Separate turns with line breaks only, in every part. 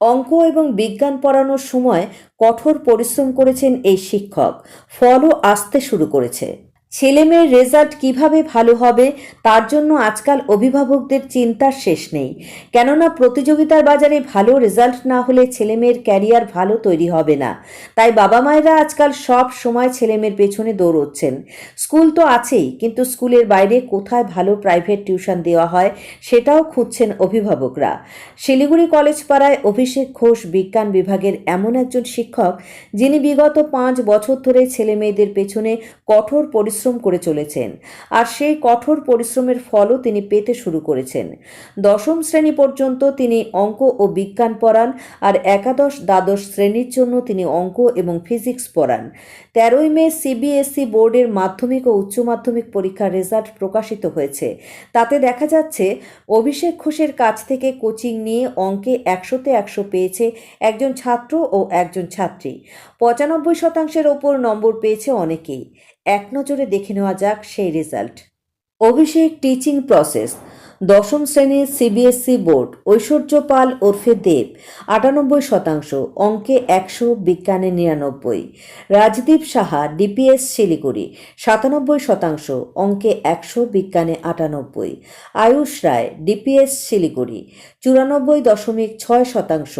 অঙ্ক এবং বিজ্ঞান পড়ানোর সময় কঠোর পরিশ্রম করেছেন এই শিক্ষক। ফলও আসতে শুরু করেছে। ছেলেমেয়ের রেজাল্ট কীভাবে ভালো হবে, তার জন্য আজকাল অভিভাবকদের চিন্তার শেষ নেই। কেননা প্রতিযোগিতার বাজারে ভালো রেজাল্ট না হলে ছেলেমেয়ের ক্যারিয়ার ভালো তৈরি হবে না। তাই বাবা মায়েরা আজকাল সব সময় ছেলেমেয়ের পেছনে দৌড়চ্ছেন। স্কুল তো আছেই, কিন্তু স্কুলের বাইরে কোথায় ভালো প্রাইভেট টিউশন দেওয়া হয় সেটাও খুঁজছেন অভিভাবকরা। শিলিগুড়ি কলেজ পাড়ায় অভিষেক ঘোষ বিজ্ঞান বিভাগের এমন একজন শিক্ষক, যিনি বিগত পাঁচ বছর ধরে ছেলে মেয়েদের পেছনে কঠোর পরিশ্রম করে চলেছেন আর সেই কঠোর পরিশ্রমের ফলও তিনি পেতে শুরু করেছেন। দশম শ্রেণি পর্যন্ত তিনি অঙ্ক ও বিজ্ঞান পড়ান আর একাদশ দ্বাদশ শ্রেণির জন্য তিনি অঙ্ক এবং ফিজিক্স পড়ান। তেরোই মে সিবিএসই বোর্ডের মাধ্যমিক ও উচ্চ মাধ্যমিক পরীক্ষার রেজাল্ট প্রকাশিত হয়েছে। তাতে দেখা যাচ্ছে, অভিষেক ঘোষের কাছ থেকে কোচিং নিয়ে অঙ্কে একশোতে একশো পেয়েছে একজন ছাত্র ও একজন ছাত্রী। পঁচানব্বই শতাংশের ওপর নম্বর পেয়েছে অনেকেই। এক নজরে দেখে নেওয়া যাক সেই রেজাল্ট। অভিষেক টিচিং প্রসেস দশম শ্রেণির সিবিএসসি বোর্ড ঐশ্বর্য পাল ওরফে দেব, আটানব্বই শতাংশ, অঙ্কে একশো, বিজ্ঞানে নিরানব্বই। রাজদীপ সাহা ডিপিএস শিলিগুড়ি, সাতানব্বই শতাংশ, অঙ্কে একশো, বিজ্ঞানে আটানব্বই। আয়ুষ রায় ডিপিএস শিলিগুড়ি, চুরানব্বই দশমিক ছয় শতাংশ,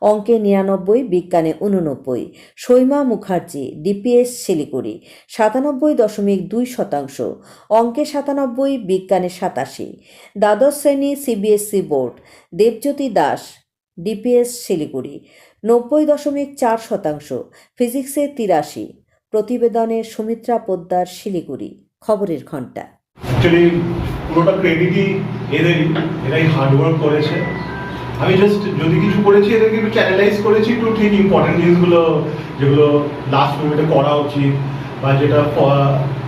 অঙ্কে নিরানব্বই, বিজ্ঞানে উননব্বই। সৈমা মুখার্জি ডিপিএস শিলিগুড়ি, সাতানব্বই দশমিক দুই শতাংশ, অঙ্কে সাতানব্বই, বিজ্ঞানে সাতাশি। দ্বাদশ শ্রেণি CBSE board Debjyoti Das DPS Siliguri, নব্বই দশমিক চার শতাংশ, ফিজিক্সে তিরাশি, প্রতিবেদনে সুমিত্রা পোদ্দার, শিলিগুড়ি, খবরের
অ্যাকচুয়ালি পুরোটা ক্রেডিটই এদেরই, এরাই হার্ডওয়ার্ক করেছে। আমি জাস্ট যদি কিছু করেছি, এদেরকে একটু চ্যানেলাইজ করেছি, একটু ঠিক ইম্পর্টেন্ট জিনিসগুলো, যেগুলো লাস্ট মোমেন্টে করা উচিত, বা যেটা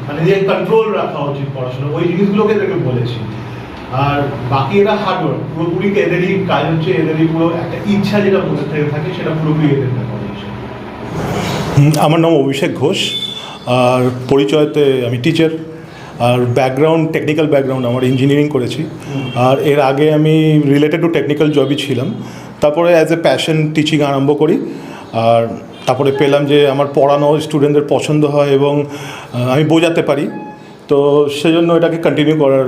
মানে যে কন্ট্রোল রাখা উচিত পড়াশোনা, ওই জিনিসগুলোকে এদেরকে বলেছি। আর বাকি এরা হার্ডওয়ার্ক পুরোপুরি এদেরই কাজ হচ্ছে এদেরই পুরো একটা ইচ্ছা যেটা মধ্যে থেকে থাকে সেটা পুরোপুরি এদের
আমার নাম অভিষেক ঘোষ আর পরিচয়তে আমি টিচার আর ব্যাকগ্রাউন্ড টেকনিক্যাল ব্যাকগ্রাউন্ড আমার ইঞ্জিনিয়ারিং করেছি। আর এর আগে আমি রিলেটেড টু টেকনিক্যাল জবই ছিলাম। তারপরে অ্যাজ এ প্যাশন টিচিং আরম্ভ করি। আর তারপরে পেলাম যে আমার পড়ানো স্টুডেন্টদের পছন্দ হয় এবং আমি বোঝাতে পারি। তো সেজন্য এটাকে কন্টিনিউ করার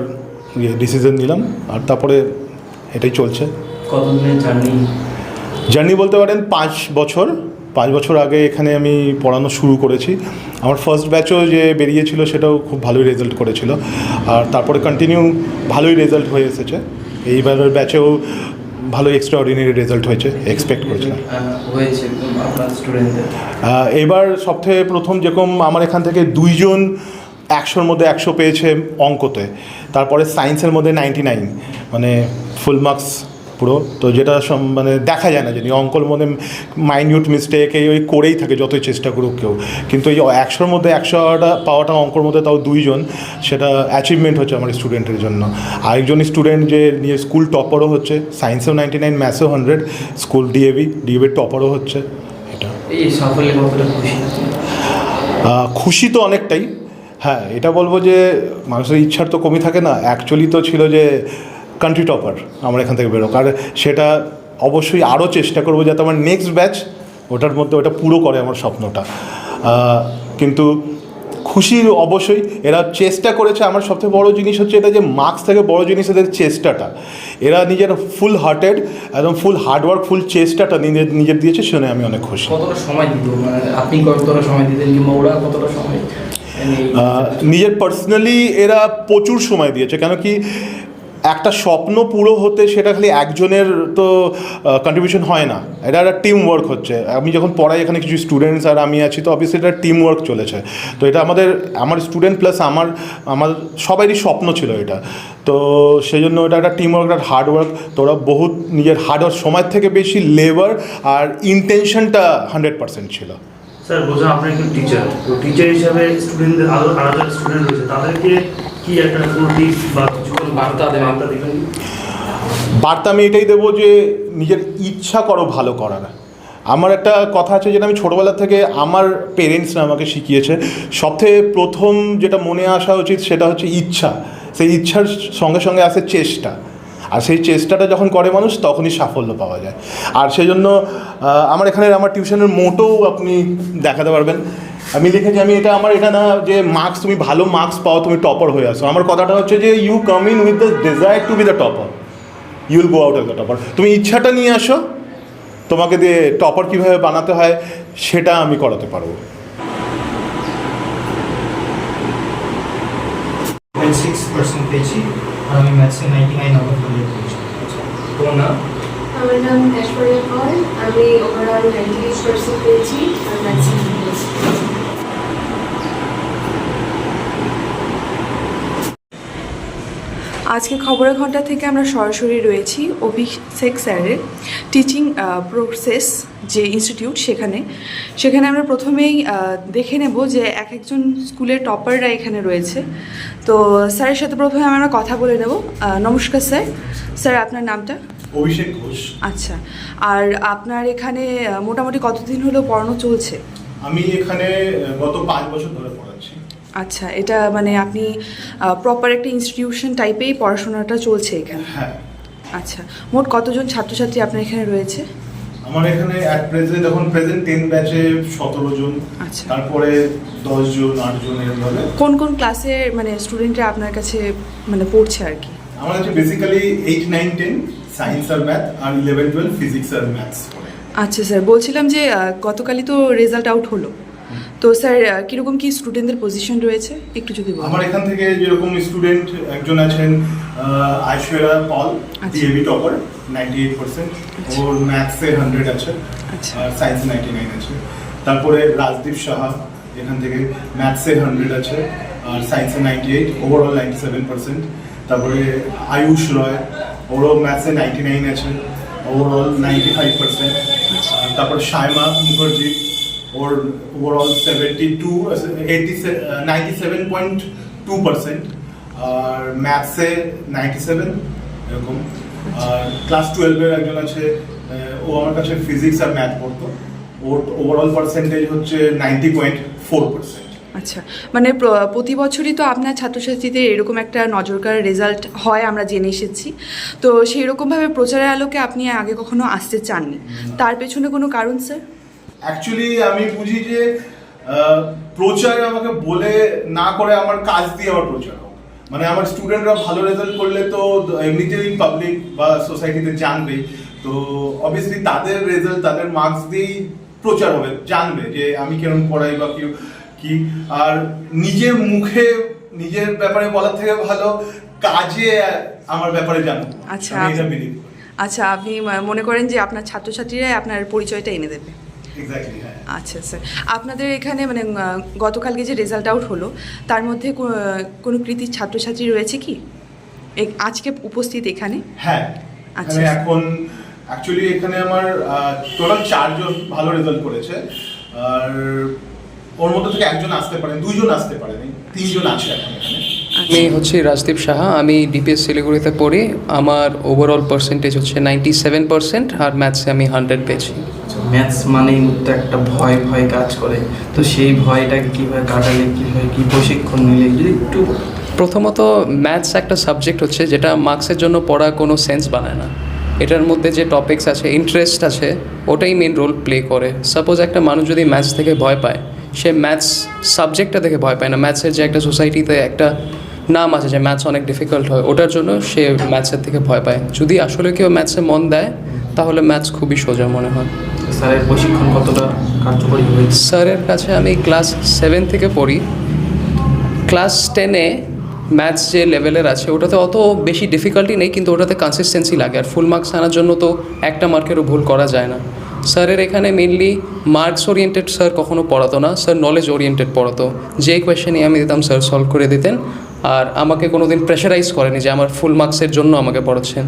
ডিসিশন নিলাম আর তারপরে এটাই চলছে।
কতদিনের জার্নি
জার্নি বলতে পারেন পাঁচ বছর। পাঁচ বছর আগে এখানে আমি পড়ানো শুরু করেছি। আমার ফার্স্ট ব্যাচও যে বেরিয়েছিল সেটাও খুব ভালোই রেজাল্ট করেছিল। আর তারপরে কন্টিনিউ ভালোই রেজাল্ট হয়ে এসেছে। এইবারের ব্যাচেও ভালো এক্সট্রা অর্ডিনারি রেজাল্ট হয়েছে এক্সপেক্ট করেছিলাম এবার সবথেকে প্রথম যেরকম আমার এখান থেকে দুইজন একশোর মধ্যে একশো পেয়েছে অঙ্কতে। তারপরে সায়েন্সের মধ্যে নাইনটি নাইন মানে ফুল মার্কস পুরো। তো যেটা সম- মানে দেখা যায় না জানি অঙ্কর মধ্যে মাইনিউট মিস্টেক এই ওই করেই থাকে যতই চেষ্টা করুক কেউ। কিন্তু এই একশোর মধ্যে একশোটা পাওয়াটা অঙ্কর মধ্যে তাও দুইজন সেটা অ্যাচিভমেন্ট হচ্ছে আমার স্টুডেন্টের জন্য। আরেকজন স্টুডেন্ট যে নিয়ে স্কুল টপারও হচ্ছে সায়েন্সেও নাইনটি নাইন ম্যাথসেও হান্ড্রেড স্কুল ডিএভি ডিএভির টপারও হচ্ছে। এটা।
খুশি
তো অনেকটাই হ্যাঁ এটা বলব যে মানুষের ইচ্ছার তো কমই থাকে না। অ্যাকচুয়ালি তো ছিল যে কান্ট্রি টপার আমরা এখান থেকে বেরোক। আর সেটা অবশ্যই আরও চেষ্টা করব যাতে আমার নেক্সট ব্যাচ ওটার মধ্যে ওটা পুরো করে আমার স্বপ্নটা। কিন্তু খুশির অবশ্যই এরা চেষ্টা করেছে, আমার সবথেকে বড় জিনিস হচ্ছে এটা যে মার্কস থেকে বড় জিনিস এদের চেষ্টাটা। এরা নিজের ফুল হার্টেড একদম ফুল হার্ডওয়ার্ক ফুল চেষ্টাটা নিজের নিজের দিয়েছে, শুনে আমি অনেক খুশি।
কতটা সময় দিত মানে আপনি কতটা সময় দিতেন কিংবা ওরা কতটা সময়?
নিজের পার্সোনালি এরা প্রচুর সময় দিয়েছে কেন কি একটা স্বপ্ন পুরো হতে সেটা খালি একজনের তো কন্ট্রিবিউশন হয় না। এটা একটা টিম ওয়ার্ক হচ্ছে। আমি যখন পড়াই এখানে কিছু স্টুডেন্টস আর আমি আছি, তো অবভিয়াসলি এটা টিম ওয়ার্ক চলেছে। তো এটা আমাদের, আমার স্টুডেন্ট প্লাস আমার আমার সবারই স্বপ্ন ছিল এটা। তো সেই জন্য এটা একটা টিম ওয়ার্ক একটা হার্ড ওয়ার্ক তো ওরা বহুত নিজের হার্ড ওয়ার্ক সময়ের থেকে বেশি লেবার আর ইন্টেনশনটা হান্ড্রেড পার্সেন্ট ছিল।
স্যার বলছেন আপনি একজন টিচার তো টিচার হিসাবে স্টুডেন্টদের আরও আলাদা স্টুডেন্ট রয়েছে তাদেরকে কি একটা কোনো টিপস বা কিছু কোনো
বার্তা দেবেন?
বার্তা দেবেন?
বার্তা আমি এটাই দেবো যে নিজের ইচ্ছা করো ভালো করার। আমার একটা কথা আছে যেটা আমি ছোটোবেলা থেকে আমার পেরেন্টসরা আমাকে শিখিয়েছে। সবথেকে প্রথম যেটা মনে আসা উচিত সেটা হচ্ছে ইচ্ছা। সেই ইচ্ছার সঙ্গে সঙ্গে আসে চেষ্টা। আর সেই চেষ্টাটা যখন করে মানুষ, তখনই সাফল্য পাওয়া যায়। আর সেই জন্য আমার এখানে আমার টিউশনের মোটোও আপনি দেখাতে পারবেন। আমি লিখেছি, আমি এটা আমার, এটা না যে মার্কস তুমি ভালো মার্কস পাও, তুমি টপার হয়ে আসো। আমার কথাটা হচ্ছে যে you come in with the desire to be the topper you will go out of the topper তুমি ইচ্ছাটা নিয়ে আসো, তোমাকে দিয়ে টপার কীভাবে বানাতে হয়, সেটা আমি করাতে পারব।
আমি ম্যাথসে ninety nine out of hundred পেয়েছি
তোমার নাম?
আমার নাম ঐশ্বর্যা কর আমি ওভারঅল নাইনটি এইট পার্সেন্ট পেয়েছি আর ম্যাথসে
আজকে খবরের ঘণ্টা থেকে আমরা সরাসরি রয়েছি অভিষেক স্যারের টিচিং প্রসেস যে ইনস্টিটিউট সেখানে। সেখানে আমরা প্রথমেই দেখে নেব যে এক একজন স্কুলের টপাররা এখানে রয়েছে। তো স্যারের সাথে প্রথমে আমরা কথা বলে নেব। নমস্কার স্যার। স্যার আপনার নামটা?
অভিষেক ঘোষ।
আচ্ছা। আর আপনার এখানে মোটামুটি কতদিন হলো পড়ানো চলছে?
আমি এখানে গত পাঁচ বছর ধরে পড়াচ্ছি।
আচ্ছা এটা মানে আপনি প্রপার একটা ইনস্টিটিউশন টাইপেই পড়াশোনাটা চলছে এখানে?
হ্যাঁ।
আচ্ছা মোট কতজন ছাত্রছাত্রী আপনার এখানে রয়েছে?
আমার এখানে অ্যাট প্রেজেন্ট এখন প্রেজেন্ট টেন ব্যাচে সতেরো জন
আচ্ছা।
তারপরে দশ জন আট জন
কোন কোন ক্লাসের মানে স্টুডেন্টরা আপনার কাছে মানে পড়ছে আর কি?
আমার হচ্ছে basically eight nine ten science আর ম্যাথ আর ইলেভেন টুয়েলভ ফিজিক্স আর ম্যাথস
আচ্ছা স্যার বলছিলাম যে গতকালই তো রেজাল্ট আউট হলো। তো স্যার কীরকম কি স্টুডেন্টদের পজিশন রয়েছে? একটু যদি বলেন।
আমার এখান থেকে যেরকম স্টুডেন্ট একজন আছেন Aishwarya Paul. DAV topper ninety eight percent ওর ম্যাথসে হান্ড্রেড আছে
আচ্ছা।
আর সায়েন্সে নাইনটি নাইন আছে। তারপরে রাজদীপ সাহা এখান থেকে ম্যাথসে হান্ড্রেড আছে আর সায়েন্সে ninety eight overall ninety seven percent তারপরে আয়ুষ রয় ওরও ম্যাথসে নাইনটি নাইন আছে ওভারঅল নাইনটি ফাইভ পার্সেন্ট তারপর Saima Mukherjee ninety seven point two percent আর ম্যাথসে নাইনটি সেভেন এরকম। আর ক্লাস টুয়েলভের একজন আছে ও আমার কাছে ফিজিক্স আর ম্যাথ পড়তো। ওর ওভারঅল পার্সেন্টেজ হচ্ছে নাইনটি পয়েন্ট ফোর পার্সেন্ট
আচ্ছা মানে প্রতি বছরই তো আপনার ছাত্রছাত্রীদের এরকম একটা নজরকার রেজাল্ট হয় আমরা জেনে এসেছি। তো সেই রকমভাবে প্রচারের আলোকে আপনি আগে কখনো আসতে চাননি। তার পেছনে কোনো কারণ স্যার
অ্যাকচুয়ালি আমি বুঝি যে প্রচার আমাকে বলে না করে আমার কাজ দিয়ে আমার প্রচার হোক। মানে আমার স্টুডেন্টরা ভালো রেজাল্ট করলে তো এমনিতেই পাবলিক বা সোসাইটিতে জানবেই তো অবভিয়াসলি তাদের রেজাল্ট তাদের মার্কস দিয়েই প্রচার হবে জানবে যে আমি কেমন পড়াই বা কেউ কি। আর নিজের মুখে নিজের ব্যাপারে বলার থেকে ভালো কাজে আমার ব্যাপারে জানো
আচ্ছা, আচ্ছা আপনি মনে করেন যে আপনার ছাত্রছাত্রীরাই আপনার পরিচয়টা এনে দেবে? আচ্ছা স্যার আপনাদের এখানে মানে গতকালকে যে রেজাল্ট আউট হলো তার মধ্যে কোনো কৃতি ছাত্রছাত্রী রয়েছে কি? আজকে উপস্থিত এখানে?
হ্যাঁ।
আচ্ছা।
এখন অ্যাকচুয়ালি এখানে আমার টোটাল চারজন ভালো রেজাল্ট করেছে। আর ওর মধ্যে থেকে একজন আসতে পারেন দুইজন আসতে পারেন তিনজন আছে এখন এখানে।
আমি হচ্ছে রাজদীপ সাহা আমি ডিপিএস শিলিগুড়িতে পড়ি। আমার ওভারঅল পার্সেন্টেজ হচ্ছে নাইনটি সেভেন পার্সেন্ট আর ম্যাথসে আমি হান্ড্রেড পেয়েছি।
ম্যাথস মানেই তো একটা ভয় ভয় কাজ করে। তো সেই ভয়টাকে কীভাবে কাটালে কীভাবে কী প্রশিক্ষণ নিলে? যদি একটু
প্রথমত ম্যাথস একটা সাবজেক্ট হচ্ছে যেটা মার্কসের জন্য পড়া কোনো সেন্স বানায় না। এটার মধ্যে যে টপিকস আছে ইন্টারেস্ট আছে ওটাই মেন রোল প্লে করে। সাপোজ একটা মানুষ যদি ম্যাথস থেকে ভয় পায় সে ম্যাথস সাবজেক্টটা থেকে ভয় পায় না। ম্যাথসের যে একটা সোসাইটিতে একটা নাম আছে যে ম্যাথস অনেক ডিফিকাল্ট হয় ওটার জন্য সে ম্যাথসের থেকে ভয় পায়। যদি আসলে কেউ ম্যাথসে মন দেয় তাহলে ম্যাথস খুবই সোজা মনে হয়।
স্যারের প্রশিক্ষণ কতটা কার্যকরী হয়েছে?
স্যারের কাছে আমি ক্লাস সেভেন থেকে পড়ি। ক্লাস টেনে ম্যাথস যে লেভেলের আছে ওটাতে অত বেশি ডিফিকাল্টি নেই কিন্তু ওটাতে কনসিস্টেন্সি লাগে। আর ফুল মার্কস আনার জন্য তো একটা মার্কেরও ভুল করা যায় না। স্যারের এখানে মেনলি মার্কস ওরিয়েন্টেড স্যার কখনো পড়াতো না স্যার নলেজ ওরিয়েন্টেড পড়াতো। যে কোয়েশ্চেনই আমি দিতাম স্যার সলভ করে দিতেন। আর আমাকে কোনো দিন প্রেশারাইজ করেনি যে আমার ফুল মার্কসের জন্য আমাকে পড়াচ্ছেন।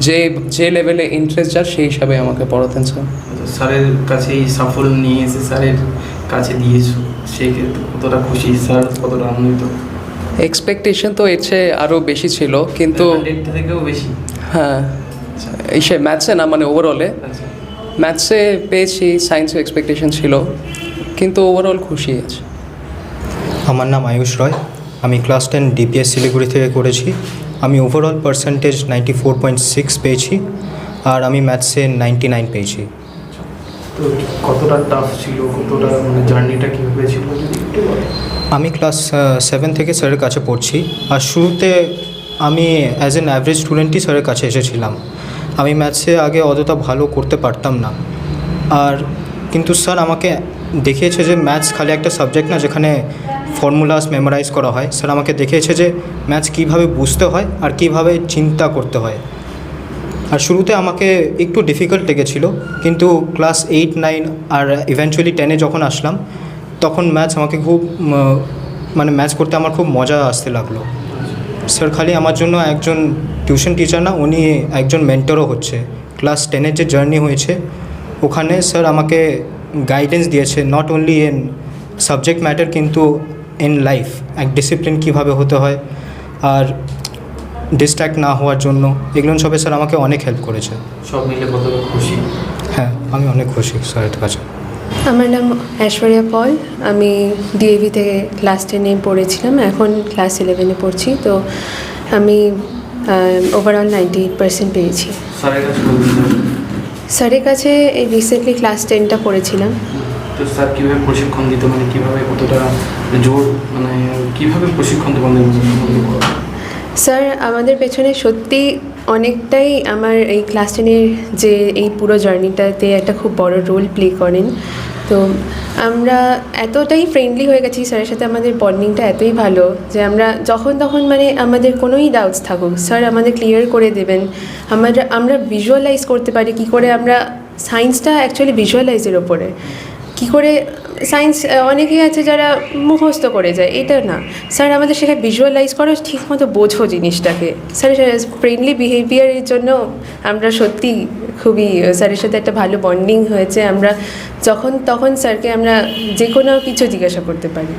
যে যে লেভেলে ইন্টারেস্ট যার সেই হিসাবে আমাকে পড়াতেন স্যার
স্যারের কাছে এই সাফল্য নিয়ে এসে স্যারের কাছে দিয়েছ সেই ক্ষেত্রে কতটা খুশি? স্যার কতটা আনন্দিত?
এক্সপেকটেশন তো এর চেয়ে আরও বেশি ছিল কিন্তু
থেকেও বেশি।
হ্যাঁ এই সে ম্যাথসে না মানে ওভারঅলে
আচ্ছা।
ম্যাথসে পেয়েছি সায়েন্সে এক্সপেকটেশন ছিল কিন্তু ওভারঅল খুশি আছে।
আমার নাম আয়ুষ রয়। আমি ক্লাস টেন ডিপিএস শিলিগুড়ি থেকে করেছি।
আমি overall percentage ninety four point six পেয়েছি আর আমি ম্যাথসে নাইনটি নাইন পেয়েছি।
তো কতটা টাফ ছিল কতটা মানে জার্নিটা কীভাবে ছিল যদি একটু
আমি ক্লাস সেভেন থেকে স্যারের কাছে পড়ছি আর শুরুতে আমি অ্যাজ এন অ্যাভারেজ স্টুডেন্টই স্যারের কাছে এসেছিলাম। আমি ম্যাথসে আগে অতটা ভালো করতে পারতাম না। আর কিন্তু স্যার আমাকে দেখিয়েছে যে ম্যাথস খালি একটা সাবজেক্ট না যেখানে ফর্মুলাস মেমোরাইজ করা হয়। স্যার আমাকে দেখিয়েছে যে ম্যাথস কীভাবে বুঝতে হয় আর কীভাবে চিন্তা করতে হয়। আর শুরুতে আমাকে একটু ডিফিকাল্ট লেগেছিল, কিন্তু ক্লাস এইট নাইন আর ইভেনচুয়ালি টেনে যখন আসলাম, তখন ম্যাথস আমাকে খুব মানে ম্যাথস করতে আমার খুব মজা আসতে লাগল। স্যার খালি আমার জন্য একজন টিউশন টিচার না, উনি একজন মেন্টরও হচ্ছে। ক্লাস টেনের যে জার্নি হয়েছে, ওখানে স্যার আমাকে গাইডেন্স দিয়েছে not only in subject matter কিন্তু ইন লাইফ এক ডিসিপ্লিন কীভাবে হতে হয় আর ডিস্ট্র্যাক্ট না হওয়ার জন্য এগুলো সবে স্যার আমাকে অনেক হেল্প করেছে।
সব মিলে কতটা খুশি?
হ্যাঁ আমি অনেক খুশি স্যারের কাছে।
আমার নাম ঐশ্বর্যা পল আমি ডিএভি থেকে ক্লাস টেনে পড়েছিলাম এখন ক্লাস ইলেভেনে পড়ছি তো আমি ওভারঅল নাইনটি এইট পার্সেন্ট পেয়েছি।
স্যারের কাছে বলছিলাম
স্যারের কাছে এই রিসেন্টলি ক্লাস টেনটা পড়েছিলাম।
তো স্যার কীভাবে প্রশিক্ষণ মানে কীভাবে কতটা জোর মানে কীভাবে প্রশিক্ষণ
স্যার, আমাদের পেছনে সত্যি অনেকটাই আমার এই ক্লাস টেনের যে এই পুরো জার্নিটাতে একটা খুব বড় রোল প্লে করেন। তো আমরা এতটাই ফ্রেন্ডলি হয়ে গেছি স্যারের সাথে, আমাদের বন্ডিংটা এতই ভালো যে আমরা যখন তখন মানে আমাদের কোনোই ডাউটস থাকুক, স্যার আমাদের ক্লিয়ার করে দেবেন। আমরা আমরা ভিজুয়ালাইজ করতে পারি কি করে আমরা সায়েন্সটা অ্যাকচুয়ালি ভিজুয়ালাইজের ওপরে। কি করে সায়েন্স অনেকেই আছে যারা মুখস্থ করে যায়, এটা না। স্যার, আমাদের সেখানে ভিজুয়ালাইজ করো ঠিকমতো বোঝো জিনিসটাকে। স্যার ফ্রেন্ডলি বিহেভিয়ারের জন্য আমরা সত্যি খুবই স্যারের সাথে একটা ভালো বন্ডিং হয়েছে। আমরা যখন, তখন স্যারকে আমরা যে কোনো কিছু জিজ্ঞাসা করতে পারি।